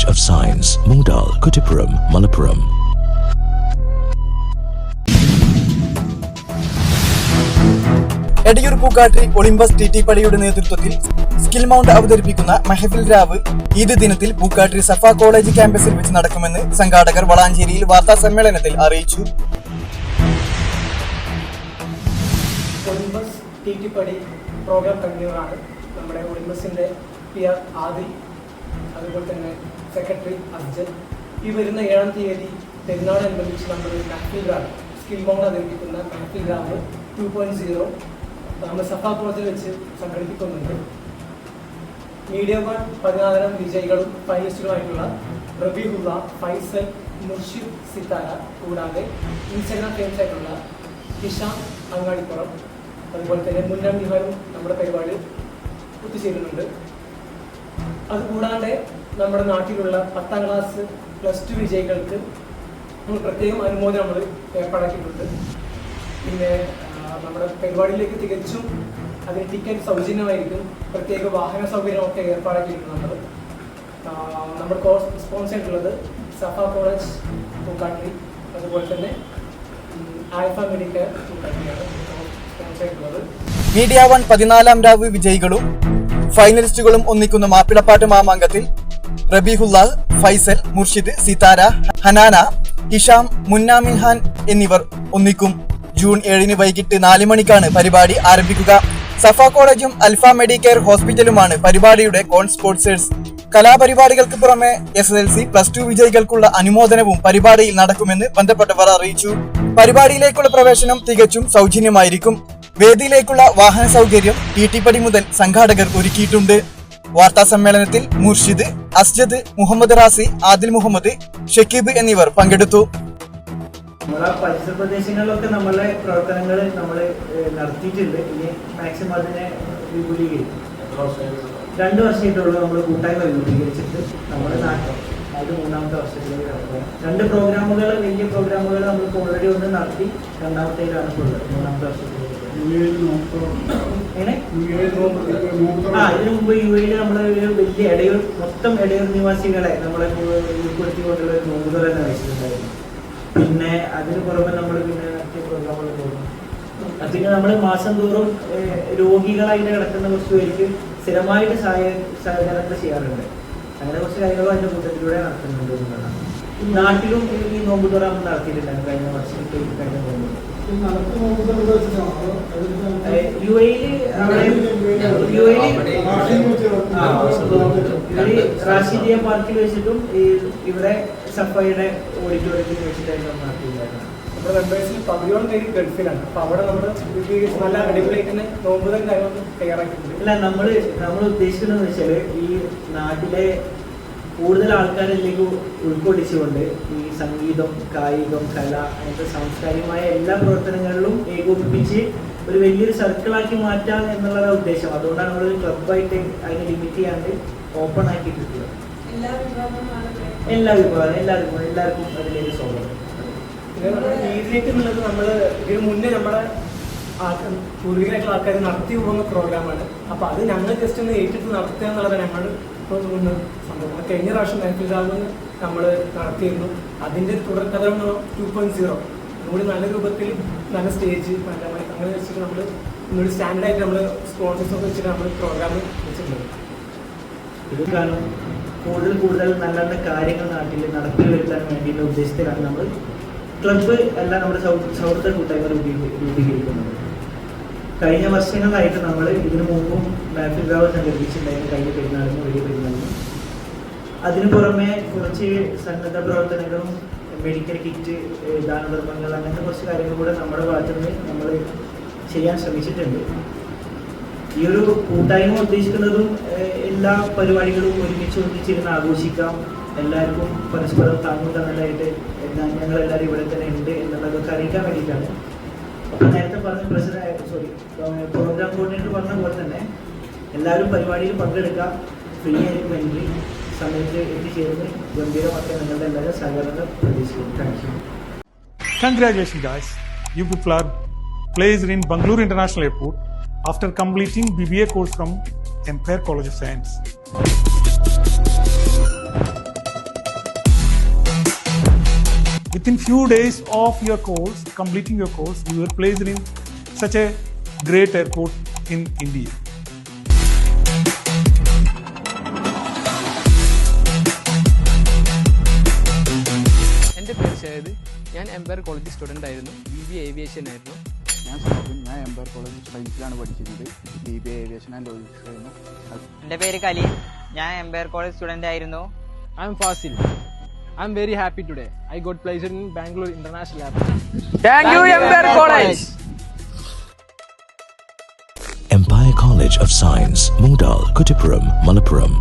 College of Science, Mungdal, Kuttipuram, Malappuram. Edayur Pookkattil Olympus T T പടിയുടെ നേതൃത്വത്തിൽ skill mount അവതരിപ്പിക്കുന്ന മെഹഫിൽ രാവ് ഈദ് ദിനത്തിൽ പൂക്കാട്ടിൽ സഫ college ക്യാമ്പസിൽ വെച്ച് നടക്കുമെന്ന് സംഘാടകർ വളാഞ്ചേരിയിൽ വാർത്താ സമ്മേളനത്തിൽ അറിയിച്ചു ഒളിമ്പസ് ടി ടി പടി പ്രോഗ്രാം കൺവീനറാണ് നമ്മുടെ ഒളിമ്പസിന്റെ പി ആർ ആദി അതുപോലെ തന്നെ സെക്രട്ടറി അർജൻ ഈ വരുന്ന ഏഴാം തീയതി പെരുന്നാളനുബന്ധിച്ച് നമ്മൾ മാഫിൽ ഗ്രാം സ്കിൽ ബോണ്ട് അവതരിപ്പിക്കുന്ന മാഫിൽ ഗ്രാം ടു പോയിന്റ് സീറോ നമ്മൾ സഫ കോളേജിൽ വെച്ച് സംഘടിപ്പിക്കുന്നുണ്ട്. മീഡിയ വൺ പതിനാലാം വിജയികളും ഫൈനലിസ്റ്റുകളുമായിട്ടുള്ള റബീഹുള്ള ഫൈസൽ മുർഷിദ് സിത്താര കൂടാതെ ഇൻസ്റ്റഗ്രാം ഫേമസ് ആയിട്ടുള്ള ഹിഷാം അങ്ങാടിപ്പുറം. അതുപോലെ തന്നെ മുന്നാം നമ്മുടെ പരിപാടി ഒത്തുചേരുന്നുണ്ട് അതുകൂടാതെ നമ്മുടെ നാട്ടിലുള്ള പത്താം ക്ലാസ് പ്ലസ് ടു വിജയികൾക്ക് നമ്മൾ പ്രത്യേകം അനുമോദനം നമ്മൾ ഏർപ്പാടാക്കിയിട്ടുണ്ട്. പിന്നെ നമ്മുടെ പരിപാടിയിലേക്ക് തികച്ചും അതിന് ടിക്കറ്റ് സൗജന്യമായിരിക്കും. പ്രത്യേക വാഹന സൗകര്യമൊക്കെ ഏർപ്പാടാക്കിയിട്ടുണ്ട് നമ്മൾ. നമ്മുടെ കോഴ്സ് സ്പോൺസർ ചെയ്തിട്ടുള്ളത് സഫ കോളേജ് പൂക്കാട്ടി അതുപോലെ തന്നെ ആൽഫ മെഡിക്കൽ പൂക്കാട്ടിയാണ് സ്പോൺസർ ചെയ്തിട്ടുള്ളത് മീഡിയ വൺ പതിനാലാം രാവ് വിജയികളും ഫൈനലിസ്റ്റുകളും ഒന്നിക്കുന്ന മാപ്പിളപ്പാട്ട് മാമാങ്കത്തിൽ റബീഹുല്ലാൽ ഫൈസൽ മുർഷിദ് സിതാര ഹനാന ഹിഷാം മുന്നാമിൻഹാൻ എന്നിവർ ഒന്നിക്കും. ജൂൺ ഏഴിന് വൈകിട്ട് നാല് മണിക്കാണ് പരിപാടി ആരംഭിക്കുക. സഫ കോളേജും അൽഫ മെഡിക്കെയർ ഹോസ്പിറ്റലുമാണ് പരിപാടിയുടെ കോൺ സ്പോൺസേഴ്സ്. കലാപരിപാടികൾക്ക് പുറമെ S L C plus two വിജയികൾക്കുള്ള അനുമോദനവും പരിപാടിയിൽ നടക്കുമെന്ന് ബന്ധപ്പെട്ടവർ അറിയിച്ചു. പരിപാടിയിലേക്കുള്ള പ്രവേശനം തികച്ചും സൗജന്യമായിരിക്കും. വേദിയിലേക്കുള്ള വാഹന സൗകര്യം ടി മുതൽ സംഘാടകർ ഒരുക്കിയിട്ടുണ്ട്. വാർത്താ സമ്മേളനത്തിൽ മുർഷിദ് അസ്ജദ് മുഹമ്മദ് റാസി ആദിൽ മുഹമ്മദ് ഷക്കീബ് എന്നിവർ പങ്കെടുത്തു. നമ്മളെ പരിസര പ്രദേശങ്ങളിലൊക്കെ നമ്മളെ പ്രവർത്തനങ്ങൾ നമ്മൾ നടത്തിയിട്ടുണ്ട്. ഇനി മാക്സിമം അതിനെ വിപുലീകരിക്കും. രണ്ട് വർഷമായിട്ടുള്ള നമ്മൾ കൂട്ടായ്മ വിപുലീകരിച്ചിട്ട് നമ്മുടെ നാട്ടിൽ. അത് മൂന്നാമത്തെ വർഷത്തിലേക്ക് കടക്കുക രണ്ട് പ്രോഗ്രാമുകൾ വലിയ പ്രോഗ്രാമുകൾ നമ്മൾ ഓൾറെഡി ഒന്ന് നടത്തി. രണ്ടാമത്തേക്കാണ് ഇപ്പോൾ ഉള്ളത്. മൂന്നാമത്തെ എങ്ങനെ ആ ഇതിനു മുമ്പ് യു എയിൽ നമ്മൾ ഒരു വലിയ ഇടയൂർ മൊത്തം ഇടയൂർ നിവാസികളെ നമ്മളെ ഉൾപ്പെടുത്തിക്കൊണ്ടുള്ള ഒരു നോമ്പുകൾ തന്നെ വെച്ചിട്ടുണ്ടായിരുന്നു. പിന്നെ അതിന് പുറമെ നമ്മൾ പിന്നെ നടത്തിയ പ്രോഗ്രാമുകൾ പോകുന്നു പിന്നെ നമ്മൾ മാസം തോറും രോഗികളായിട്ട് കിടക്കുന്ന കുറച്ച് പേർക്ക് സ്ഥിരമായിട്ട് സഹായ സഹകരണങ്ങൾ ചെയ്യാറുണ്ട്. അങ്ങനെ കുറച്ച് കാര്യങ്ങളും അതിന്റെ കൂട്ടത്തിലൂടെ നടത്തുന്നുണ്ട് എന്നുള്ളതാണ്. നാട്ടിലും ഈ നോമ്പ് തുറ നമ്മൾ നടത്തിയിട്ടുണ്ടായിരുന്നു കഴിഞ്ഞ വർഷം കഴിഞ്ഞ നോമ്പ്. യു എയിൽ യു എയിൽ ഇവർ റാഷിദിയ പാർക്കിൽ വെച്ചിട്ടും ഈ ഇവിടെ സഫയുടെ ഓഡിറ്റോറിയത്തിൽ വെച്ചിട്ടായിരുന്നു നമ്മൾ നടത്തിയിട്ടുണ്ടായിരുന്നത്. നമ്മുടെ മെമ്പേഴ്സിൽ പതിനോളം പേര് ഗൾഫിലാണ്. അപ്പൊ അവിടെ നമ്മൾ നല്ല അടിപൊളിയായിട്ട് തയ്യാറാക്കിയിട്ടുണ്ട്. അല്ല നമ്മൾ നമ്മൾ ഉദ്ദേശിക്കുന്നത് വെച്ചാൽ ഈ നാട്ടിലെ കൂടുതൽ ആൾക്കാരിലേക്ക് ഉൾക്കൊള്ളിച്ചുകൊണ്ട് ഈ സംഗീതം കായികം കല അങ്ങനത്തെ സാംസ്കാരികമായ എല്ലാ പ്രവർത്തനങ്ങളിലും ഏകോപിപ്പിച്ച് ഒരു വലിയൊരു സർക്കിളാക്കി മാറ്റാം എന്നുള്ളതാണ് ഉദ്ദേശം. അതുകൊണ്ടാണ് നമ്മൾ ഒരു ക്ലബായിട്ട് അതിനെ ലിമിറ്റ് ചെയ്യാണ്ട് ഓപ്പൺ ആക്കിയിട്ടുള്ളത്. എല്ലാ വിഭാഗം എല്ലാവർക്കും എല്ലാവർക്കും അതിലേക്ക് സ്വാഗതം. ഇതിലേക്ക് എന്നുള്ളത് നമ്മൾ ഇതിന് മുന്നേ നമ്മുടെ പൂർവികരായിട്ടുള്ള ആൾക്കാർ നടത്തി പോകുന്ന പ്രോഗ്രാമാണ് അപ്പൊ അത് ഞങ്ങൾ ജസ്റ്റ് ഒന്ന് ഏറ്റെടുത്ത് നടത്തുക എന്നുള്ളതാണ് ഞങ്ങൾ ഇപ്പോൾ അത് കഴിഞ്ഞ പ്രാവശ്യം മേൽപ്പിതാവ് നമ്മൾ നടത്തിയിരുന്നു. അതിന്റെ തുടർക്കഥ ടു പോയിന്റ് സീറോ ഒന്നുകൂടി നല്ല രൂപത്തിൽ നല്ല സ്റ്റേജ് നല്ല അങ്ങനെ വെച്ചിട്ട് നമ്മൾ ഒന്നുകൂടി സ്റ്റാൻഡേർഡായിട്ട് നമ്മൾ സ്പോൺസേഴ്സ് ഒക്കെ വെച്ചിട്ട് നമ്മൾ പ്രോഗ്രാം വെച്ചിട്ടുണ്ട്. കാരണം കൂടുതൽ കൂടുതൽ നല്ല നല്ല കാര്യങ്ങൾ നാട്ടിൽ നടപ്പിൽ വരുത്താൻ വേണ്ടിയുള്ള ഉദ്ദേശത്തിലാണ് നമ്മൾ ക്ലബ്ബ് എല്ലാം നമ്മുടെ സൗഹൃദ കൂട്ടായ്മ രൂപീ- രൂപീകരിക്കുന്നത്. കഴിഞ്ഞ വർഷങ്ങളായിട്ട് നമ്മൾ ഇതിനു മുമ്പും മാപ്പിൽ ഗ്രാവ് സംഘടിപ്പിച്ചിട്ടുണ്ടായിരുന്നു കഴിഞ്ഞ പെരുന്നാളിനും വലിയ പെരുന്നാളിനും അതിനു പുറമെ കുറച്ച് സന്നദ്ധ പ്രവർത്തനങ്ങളും മെഡിക്കൽ കിറ്റ് ദാനധർമ്മങ്ങൾ അങ്ങനത്തെ കുറച്ച് കാര്യങ്ങൾ കൂടെ നമ്മുടെ ഭാഗത്തു നിന്ന് നമ്മൾ ചെയ്യാൻ ശ്രമിച്ചിട്ടുണ്ട്. ഈ ഒരു കൂട്ടായ്മ ഉദ്ദേശിക്കുന്നതും എല്ലാ പരിപാടികളും ഒരുമിച്ച് ഒന്നിച്ചിരുന്ന് ആഘോഷിക്കാം. എല്ലാവർക്കും പരസ്പരം താങ്ങും തന്നലായിട്ട് ഞങ്ങൾ എല്ലാവരും ഇവിടെ തന്നെ ഉണ്ട് എന്നുള്ളതൊക്കെ അറിയിക്കാൻ വേണ്ടിയിട്ടാണ്. അപ്പം നേരത്തെ പറഞ്ഞ പ്രസിഡന്റ് സോറി പ്രോഗ്രാം കോർഡിനേറ്റർ പറഞ്ഞ പോലെ തന്നെ എല്ലാവരും പരിപാടിയിൽ പങ്കെടുക്കാം. ഫ്രീ ആയിരിക്കും entry Congratulations guys, Yubu Club placed in Bangalore International Airport after completing BBA course from Empire College of Science. Within few days of your course, completing your course, you were placed in such a great airport in India. ഞാൻ Empire college student ആയിരുന്നു. B B aviation ആയിരുന്നു. ഞാൻ സോബിൻ ഞാൻ Empire college സയൻസിലാണ് പഠിക്കുന്നത് B B aviation and logistics ആയിരുന്നു. എന്റെ പേര് കലി. ഞാൻ എംപയർ കോളേജ് സ്റ്റുഡന്റ് ആയിരുന്നു. I'm Fasil I'm very happy today I got place in Bangalore international airport thank you Empire college Empire College of Science, Mudal, Kutipuram, Malappuram.